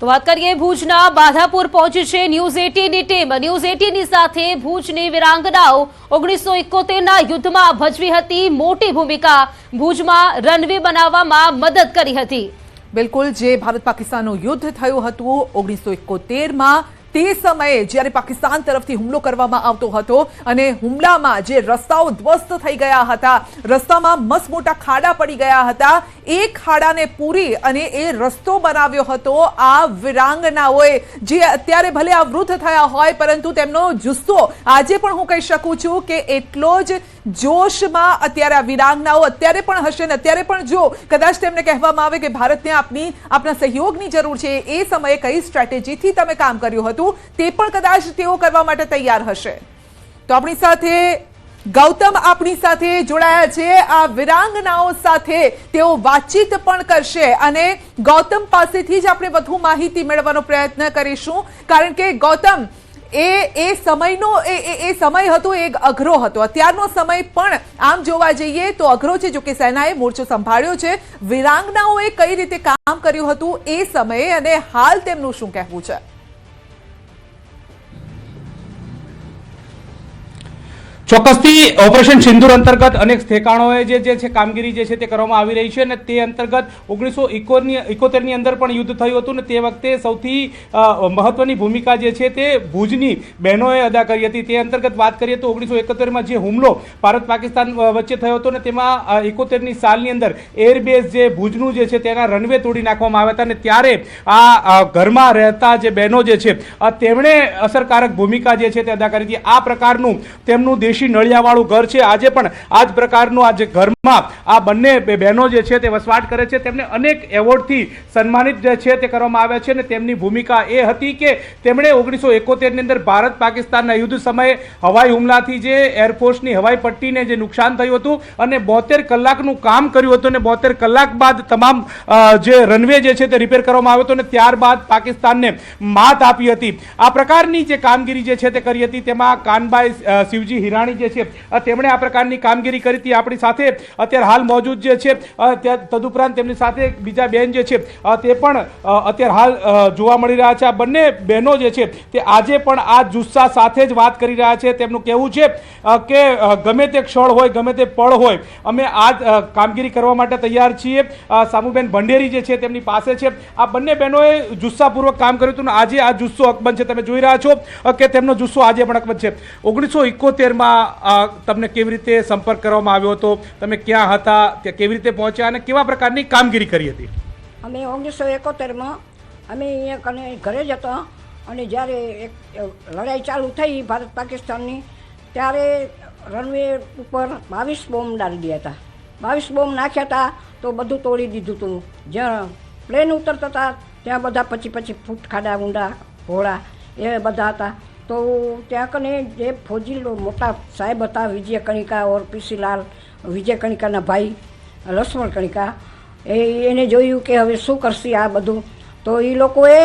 તો વાત કરીએ ભુજના બાધાપુર પહોંચી છે ન્યૂઝ એટીનની ટીમ. ન્યૂઝ એટીનની સાથે ભુજની વિરાંગનાઓ ઓગણીસો એકોતેરના યુદ્ધમાં ભજવી હતી. મોટી ભૂમિકા ભુજમાં રનવે બનાવવામાં મદદ કરી હતી. બિલકુલ, જે ભારત પાકિસ્તાનનું યુદ્ધ થયું હતું ઓગણીસો એકોતેરમાં તે સમયે જ્યારે પાકિસ્તાન તરફથી હુમલો કરવામાં આવતો હતો અને હુમલામાં જે રસ્તાઓ ધ્વસ્ત થઈ ગયા હતા, રસ્તામાં મસ્ત મોટા ખાડા પડી ગયા હતા, એ ખાડાને પૂરી અને એ રસ્તો બનાવ્યો હતો આ વિરાંગનાઓએ, જે અત્યારે ભલે આ વૃદ્ધ થયા હોય, પરંતુ તેમનો જુસ્સો આજે પણ હું કહી શકું છું કે એટલો જ જોશમાં અત્યારે આ વિરાંગનાઓ અત્યારે પણ હશે ને અત્યારે પણ જો કદાચ તેમને કહેવામાં આવે કે ભારતને આપની, આપના સહયોગની જરૂર છે, એ સમયે કઈ સ્ટ્રેટેજીથી તમે કામ કર્યું હતું, તે પણ કદાચ તેઓ કરવા માટે તૈયાર હશે. તો આપણી સાથે, ગૌતમ આપણી સાથે જોડાયા છે. આ વિરાંગનાઓ સાથે તેઓ વાતચીત પણ કરશે અને ગૌતમ પાસેથી જ આપણે વધુ માહિતી મેળવવાનો પ્રયત્ન કરીશું. કારણ કે ગૌતમ એ એ સમયનો, એ, એ- સમય હતો, એ અઘરો હતો. અત્યારનો સમય પણ આમ જોવા જઈએ તો અઘરો છે, જો કે સેનાએ મોરચો સંભાળ્યો છે. વિરાંગનાઓએ કઈ રીતે કામ કર્યું હતું એ સમયે અને હાલ તેમનું શું કહેવું છે? ચોક્કસથી ઓપરેશન સિંદુર અંતર્ગત અનેક ઠેકાણોએ જે જે છે કામગીરી જે છે તે કરવામાં આવી રહી છે અને તે અંતર્ગત ઓગણીસો ઇકોની ઇકોતેરની અંદર પણ યુદ્ધ થયું હતું ને તે વખતે સૌથી મહત્વની ભૂમિકા જે છે તે ભુજની બહેનોએ અદા કરી હતી. તે અંતર્ગત વાત કરીએ તો ઓગણીસો એકોતેરમાં જે હુમલો ભારત પાકિસ્તાન વચ્ચે થયો હતો ને તેમાં એકોતેરની સાલની અંદર એરબેઝ જે ભુજનું જે છે તેના રનવે તોડી નાખવામાં આવ્યા હતા અને ત્યારે આ ઘરમાં રહેતા જે બહેનો જે છે તેમણે અસરકારક ભૂમિકા જે છે તે અદા કરી હતી. આ પ્રકારનું તેમનું દેશી નળિયાવાળું ઘર છે. આજે પણ આ જ પ્રકારનું આ જે ઘરમાં આ બંને બહેનો જે છે તે વસવાટ કરે છે. તેમને અનેક એવોર્ડથી સન્માનિત જે છે તે કરવામાં આવ્યા છે અને તેમની ભૂમિકા એ હતી કે તેમણે ઓગણીસો એકોતેરની અંદર ભારત પાકિસ્તાનના યુદ્ધ સમયે હવાઈ હુમલાથી જે એરફોર્સની હવાઈ પટ્ટીને જે નુકસાન થયું હતું અને બોતેર કલાકનું કામ કર્યું હતું અને બોતેર કલાક બાદ તમામ જે રનવે જે છે તે રિપેર કરવામાં આવ્યો હતો અને ત્યારબાદ પાકિસ્તાનને માત આપી હતી. આ પ્રકારની જે કામગીરી જે છે તે કરી હતી, તેમાં કાનભાઈ શિવજી હિરાણી જે છે તેમણે આ પ્રકારની કામગીરી કરી હતી. આપણી સાથે અત્યારે હાલ મોજૂદ જે છે તદુપરાંત તેમની સાથે બીજા બેન જે છે તે પણ અત્યારે હાલ જોવા મળી રહ્યા છે. આ બંને બહેનો જે છે, તે આજે પણ આ જુસ્સા સાથે જ વાત કરી રહ્યા છે. તેમનું કહેવું છે કે ગમે તે ક્ષણ હોય, ગમે તે પળ હોય, અમે આ કામગીરી કરવા માટે તૈયાર છીએ. સામુબેન ભંડેરી જે છે, તેમની પાસે છે. આ બંને બહેનોએ જુસ્સાપૂર્વક કામ કર્યું હતું આજે આ જુસ્સો અકબંધ છે. તમે જોઈ રહ્યા છો કે તેમનો જુસ્સો આજે પણ અકબંધ છે. ઓગણીસો ઇકોતેરમાં તમને કેવી રીતે સંપર્ક કરવામાં આવ્યો હતો? તમે ક્યાં હતા? ત્યાં કેવી રીતે પહોંચ્યા અને કેવા પ્રકારની કામગીરી કરી હતી? અમે ઓગણીસો એકોતેરમાં અમે અહીંયા ઘરે જ હતા અને જ્યારે એક લડાઈ ચાલુ થઈ ભારત પાકિસ્તાનની, ત્યારે રનવે ઉપર બાવીસ બોમ્બ ડાલી દીધા હતા. બાવીસ બોમ્બ નાખ્યા હતા તો બધું તોડી દીધું હતું. જ્યાં પ્લેન ઉતરતા હતા, ત્યાં બધા પછી પછી ફૂટ ખાડા ઊંડા, ઘોડા એ બધા હતા. તો ત્યાં કને જે ફૌજી મોટા સાહેબ હતા, વિજય કણિકા ઓર પીસીલાલ, વિજય કણિકાના ભાઈ, લક્ષ્મણ કણિકા, એ એને જોયું કે હવે શું કરશે આ બધું. તો એ લોકોએ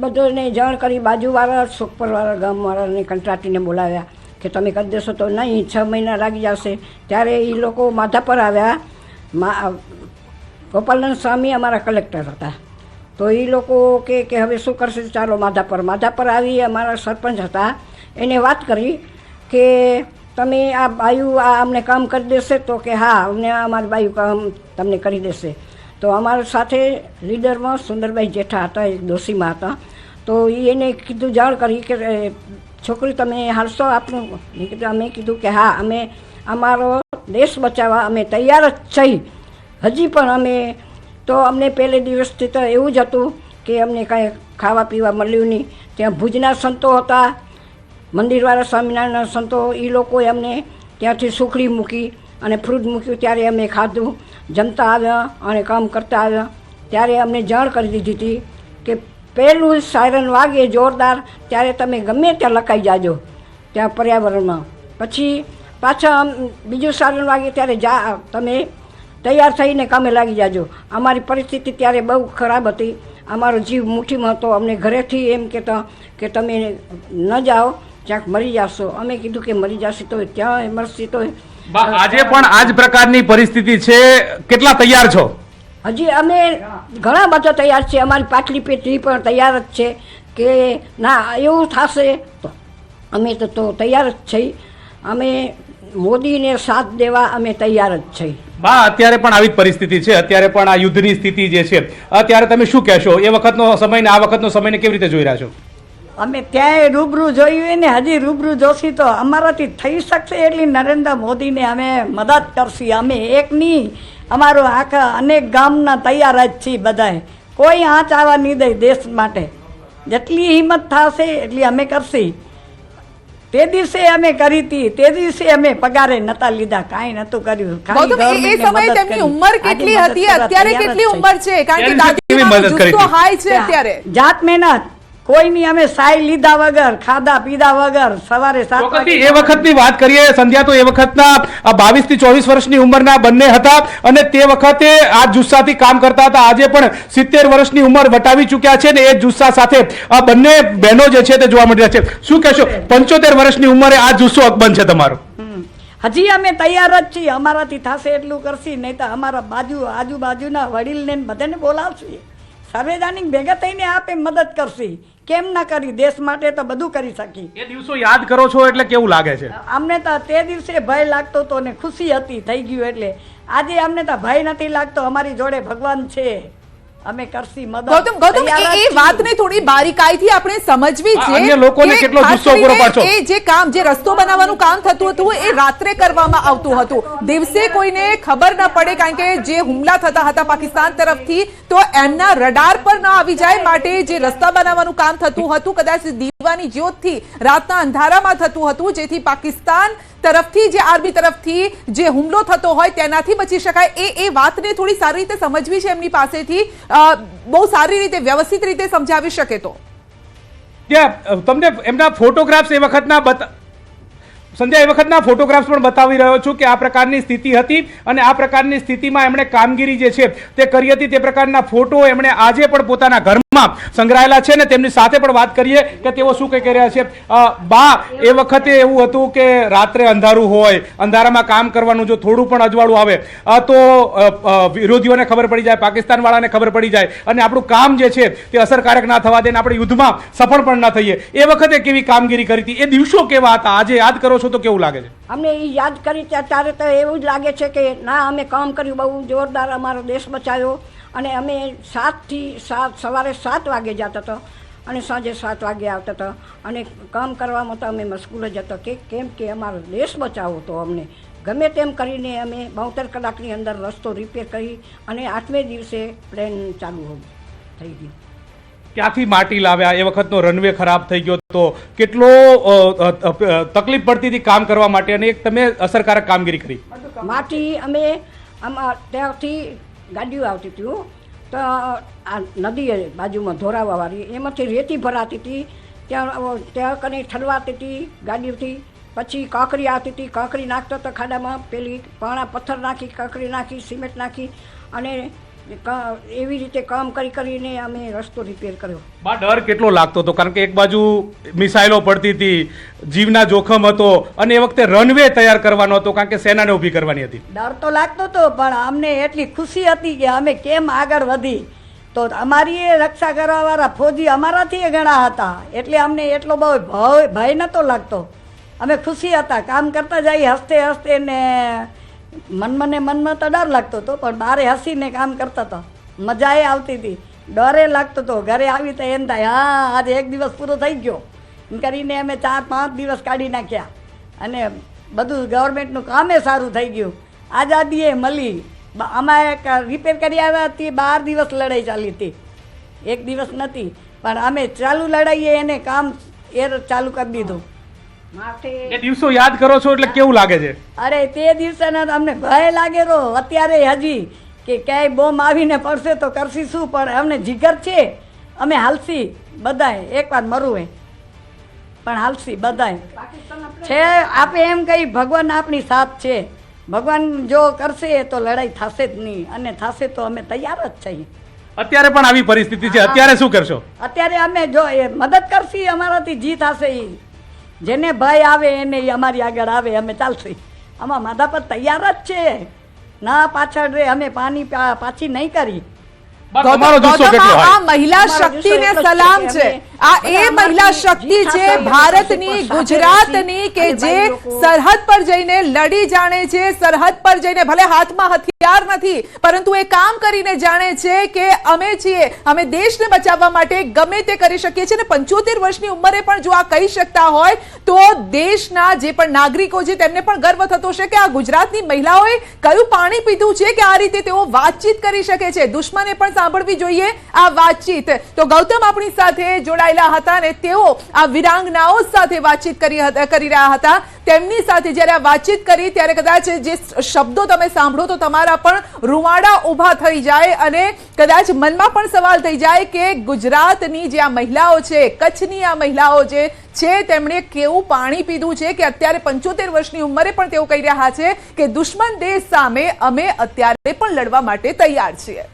બધાને જાણ કરી બાજુવાળા, સુખપરવાળા ગામવાળાને કંટ્રાટીને બોલાવ્યા કે તમે કરી દેશો તો નહીં, છ મહિના લાગી જશે. ત્યારે એ લોકો માથા પર આવ્યા. મા, ગોપાલનંદ સ્વામી અમારા કલેક્ટર હતા. તો એ લોકો કે કે હવે શું કરશે? ચાલો, માધાપર. પર માધા પર આવી અમારા સરપંચ હતા. એને વાત કરી કે, તમે આ બાયુ આ અમને કામ કરી દેશે તો કે હા, અમને અમારું બાયુ કામ તમને કરી દેશે. તો અમારા સાથે લીડરમાં સુંદરભાઈ જેઠા હતા એક દોશીમાં હતા. તો એ એને કીધું, જાણ કરી કે છોકરી, તમે હાલશો આપણું કીધું, અમે કીધું કે હા, અમે અમારો દેશ બચાવવા અમે તૈયાર જ છીએ. હજી પણ અમે તો અમને પહેલે દિવસથી તો એવું જ હતું કે અમને કાંઈ ખાવા પીવા મળ્યું નહીં. ત્યાં ભુજના સંતો હતા, મંદિરવાળા સ્વામિનારાયણના સંતો એ લોકોએ અમને ત્યાંથી સુખડી મૂકી અને ફ્રૂટ મૂક્યું. ત્યારે અમે ખાધું, જમતા આવ્યા અને કામ કરતા આવ્યા. ત્યારે અમને જાણ કરી દીધી હતી કે પહેલું સાયરન વાગે જોરદાર, ત્યારે તમે ગમે ત્યાં લખાઈ જાજો ત્યાં પર્યાવરણમાં. પછી પાછા બીજું સાયરન વાગે ત્યારે જા, તમે તૈયાર થઈને કામે લાગી જાજો. અમારી પરિસ્થિતિ ત્યારે બહુ ખરાબ હતી. અમારો જીવ મુઠ્ઠીમાં હતો. અમને ઘરેથી એમ કહેતા કે તમે ન જાઓ ક્યાંક મરી જશો. અમે કીધું કે મરી જશે તો ત્યાં મરશે તો આજે પણ આ જ પ્રકારની પરિસ્થિતિ છે. કેટલા તૈયાર છો? હજી અમે ઘણા બધા તૈયાર છે અમારી પાટલી પેટી પણ તૈયાર જ છે કે ના એવું થશે અમે તો તો તૈયાર જ છીએ. અમે મોદીને સાથ દેવા અમે તૈયાર જ છીએ. બા અત્યારે પણ આવી જ પરિસ્થિતિ છે. અત્યારે પણ આ યુદ્ધની સ્થિતિ જે છે અત્યારે તમે શું કહેશો? એ વખતનો સમય ને આ વખતનો સમયને કેવી રીતે જોઈ રહ્યા છો? અમે ત્યાંય રૂબરૂ જોયું ને હજી રૂબરૂ જોશી તો અમારાથી થઈ શકશે એટલી નરેન્દ્ર મોદીને અમે મદદ કરશી. અમે એક નહીં અમારું આખા અનેક ગામના તૈયાર જ છીએ બધાએ કોઈ આંચ આવવા નહીં દે દેશ માટે. જેટલી હિંમત થશે એટલી અમે કરશી. તે દિવસે અમે કરી હતી તે દિવસે અમે પગારે નતા લીધા કાંઈ નતું કર્યું. ખાલી એ એ સમયે તેમની ઉંમર કેટલી હતી અત્યારે કેટલી. ઉંમર છે? કારણ કે કરી હાઈ છે અત્યારે. જાત મહેનત. કોઈની અમે સાય લીધા વગર ખાધા પીધા વગર સવારે સાત એ વખતની વાત કરીએ સંધ્યા તો એ વખતના બાવીસથી ચોવીસ વર્ષની ઉંમરના બંને હતા અને તે વખતે આ જુસ્સાથી કામ કરતા હતા. આજે પણ સિત્તેર વર્ષની ઉંમર વટાવી ચૂક્યા છે ને એ જુસ્સા સાથે આ બંને બહેનો જે છે તે જોવા મળી રહ્યા છે. શું કહેશો? પંચોતેર વર્ષની ઉંમરે આ જુસ્સો અકબંધ છે તમારો. હજી અમે તૈયાર જ છીએ. અમારાથી થશે એટલું કરશી નહીં તો અમારા બાજુ આજુબાજુના વડીલને બધાને બોલાવશી. સર્વેદાનિક ભેગા થઈને આપે મદદ કરશી. કેમ ના કરી? દેશ માટે તો બધું કરી શકી. એ દિવસો યાદ કરો છો એટલે કેવું લાગે છે? અમને તો તે દિવસે ભય લાગતો હતો ને ખુશી હતી થઈ ગયું એટલે. આજે અમને તો ભય નથી લાગતો અમારી જોડે ભગવાન છે. અમે કરશી મદદ. ગૌતમ ગૌતમ એ- એ વાતને થોડી બારીકાઈથી આપણે સમજવી છે અન્ય લોકોને કેટલો ખાસ પૂરો પાડશો? એ જે કામ જે રસ્તો બનાવવાનું કામ થતું હતું એ રાત્રે કરવામાં આવતું હતું. દિવસે કોઈને ખબર ન પડે કારણ કે જે હુમલા થતા હતા પાકિસ્તાન તરફથી તો એમના રડાર પર ન આવી જાય માટે જે રસ્તા બનાવવાનું કામ થતું હતું કદાચ દીવાની જ્યોતથી રાતના અંધારામાં થતું હતું જેથી પાકિસ્તાન તરફથી જે આર્મી તરફથી જે હુમલો થતો હોય તેનાથી બચી શકાય. એ એ વાતને થોડી સારી રીતે સમજવી છે એમની પાસેથી. બહુ સારી રીતે, વ્યવસ્થિત રીતે સમજાવી શકે તો. તમને એમના ફોટોગ્રાફ્સ એ વખતના બતા સંજય એ વખતના ફોટોગ્રાફ્સ પણ બતાવી રહ્યો છું કે આ પ્રકારની સ્થિતિ હતી અને આ પ્રકારની સ્થિતિમાં એમણે કામગીરી જે છે તે કરી હતી તે પ્રકારના ફોટો એમણે આજે પણ પોતાના ઘરમાં સંગ્રહાયેલા છે ને તેમની સાથે પણ વાત કરીએ કે તેઓ શું કહી રહ્યા છે. બા, એ વખતે એવું હતું કે રાત્રે અંધારું હોય, અંધારામાં કામ કરવાનું જો થોડું પણ અજવાળું આવે તો વિરોધીઓને ખબર પડી જાય પાકિસ્તાન વાળાને ખબર પડી જાય, અને આપણું કામ જે છે તે અસરકારક ના થવા દે ને આપણે યુદ્ધમાં સફળ પણ ના થઈએ. એ વખતે કેવી કામગીરી કરી હતી? એ દિવસો કેવા હતા? આજે યાદ કરો છો તો કેવું લાગે છે? અમને એ યાદ કરી ત્યાં ત્યારે તો એવું જ લાગે છે કે ના, અમે કામ કર્યું, બહુ જોરદાર અમારો દેશ બચાવ્યો અને અમે સાતથી સાત સવારે સાત વાગે જતા હતા અને સાંજે સાત વાગે આવતા હતા. અને કામ કરવામાં તો અમે મશગુલ જ હતા કે કેમ કે અમારો દેશ બચાવો હતો અમને. ગમે તેમ કરીને અમે બોતેર કલાકની અંદર રસ્તો રિપેર કરી અને આઠમે દિવસે પ્લેન ચાલુ થઈ ગયું. ક્યાંથી માટી લાવ્યા? એ વખતનો રનવે ખરાબ થઈ ગયો તો કેટલો તકલીફ પડતી હતી કામ કરવા માટે અને એક તમે અસરકારક કામગીરી કરી. માટી અમે ત્યાંથી ગાડીઓ આવતી હતી તો આ નદી બાજુમાં ધોરાવાવાળી એમાંથી રેતી ભરાતી હતી. ત્યાં ત્યાં કને ઠલવાતી હતી ગાડીઓથી. પછી કાંકરી આવતી હતી, કાંકરી નાખતો તો ખાડામાં પેલી પાણા પથ્થર નાખી, કાંકરી નાખી, સિમેન્ટ નાખી અને એવી રીતે કામ કરી કરીને અમે રસ્તો રિપેર કર્યો. બા ડર કેટલો લાગતો હતો? કારણ કે એક બાજુ મિસાઇલો પડતી હતી જીવના જોખમ હતો અને એ વખતે રનવે તૈયાર કરવાનો હતો કારણ કે સેનાને ઊભી કરવાની હતી. ડર તો લાગતો હતો પણ અમને એટલી ખુશી હતી કે અમે કેમ આગળ વધી? તો અમારી એ રક્ષા કરવાવાળા ફૌજી અમારાથી ઘણા હતા એટલે અમને એટલો બહુ ભય ભય નહોતો લાગતો. અમે ખુશી હતા કામ કરતા જઈ હસતે હસતે ને મનમાં મને મનમાં તો ડર લાગતો હતો, પણ બારે હસીને કામ કરતા હતા મજાએ આવતી હતી. ડરે લાગતો હતો ઘરે આવી તો એમ થાય, હા, આજે એક દિવસ પૂરો થઈ ગયો. એમ કરીને અમે ચાર, પાંચ દિવસ કાઢી નાખ્યા. અને બધું ગવર્મેન્ટનું કામે સારું થઈ ગયું. આઝાદીએ મળી. એક રિપેર કરી આવ્યા હતી, બાર દિવસ લડાઈ ચાલી હતી. એક દિવસ નથી, પણ અમે ચાલુ લડાઈએ, એને કામ એ ચાલુ કરી દીધું. એ દિવસો યાદ કરો છો એટલે કેવું લાગે છે? અરે તે દિવસે અમને ભય લાગેલો અત્યારે હજી કે ક્યાંય બોમ્બ આવીને પડશે તો કરશી શું? પણ અમને જીગર છે. અમે હાલસી બધાય. એકવાર મરવું હે પણ હાલસી બધાય. છે આપે એમ કહી ભગવાન આપણી સાથ છે. ભગવાન જો કરશે તો લડાઈ થશે જ નહીં. અને થશે તો અમે તૈયાર જ છીએ. અત્યારે પણ આવી પરિસ્થિતિ છે. અત્યારે શું કરશો? અત્યારે અમે જો એ મદદ કરશી અમારાથી જીત હશે એ જેને ભય આવે એને અમારી આગળ આવે અમે ચાલશે. આમાં માધા પર તૈયાર જ છે. ના પાછળ રે અમે પાણી પાછી નહીં કરી. તમારો જુસ્સો કેટલો આ મહિલા શક્તિને સલામ છે આ એ મહિલા શક્તિ છે ભારતની ગુજરાતની કે જે સરહદ પર જઈને લડી જાણે છે સરહદ પર જઈને ભલે હાથમાં હથિયાર નથી પરંતુ એ કામ કરીને જાણે છે કે અમે છીએ અમે દેશને બચાવવા માટે ગમે તે કરી શકીએ છીએ અને પંચોતેર વર્ષની ઉંમરે પણ જો આ કહી શકતા હોય તો દેશના જે પણ નાગરિકો છે તેમને પણ ગર્વ થતો છે કે આ ગુજરાતની મહિલાઓએ કયું પાણી પીધું છે કે આ રીતે તેઓ વાતચીત કરી શકે છે. દુશ્મને પણ સાંભળવી જોઈએ આ વાતચીત. તો ગૌતમ આપણી સાથે જોડાયેલા હતા અને તેઓ આ વિરાંગનાઓ સાથે વાતચીત કરી રહ્યા હતા. તેમની સાથે જ્યારે વાતચીત કરી, ત્યારે કદાચ જે શબ્દો તમે સાંભળો તો તમારા પણ રૂવાડા ઊભા થઈ જાય અને કદાચ મનમાં પણ સવાલ થઈ જાય કે ગુજરાતની જે આ મહિલાઓ છે, કચ્છની આ મહિલાઓ જે છે, તેમણે કેવું પાણી પીધું છે કે અત્યારે પંચોતેર વર્ષની ઉંમરે પણ તેઓ કહી રહ્યા છે કે દુશ્મન દેશ સામે અમે અત્યારે પણ લડવા માટે તૈયાર છીએ.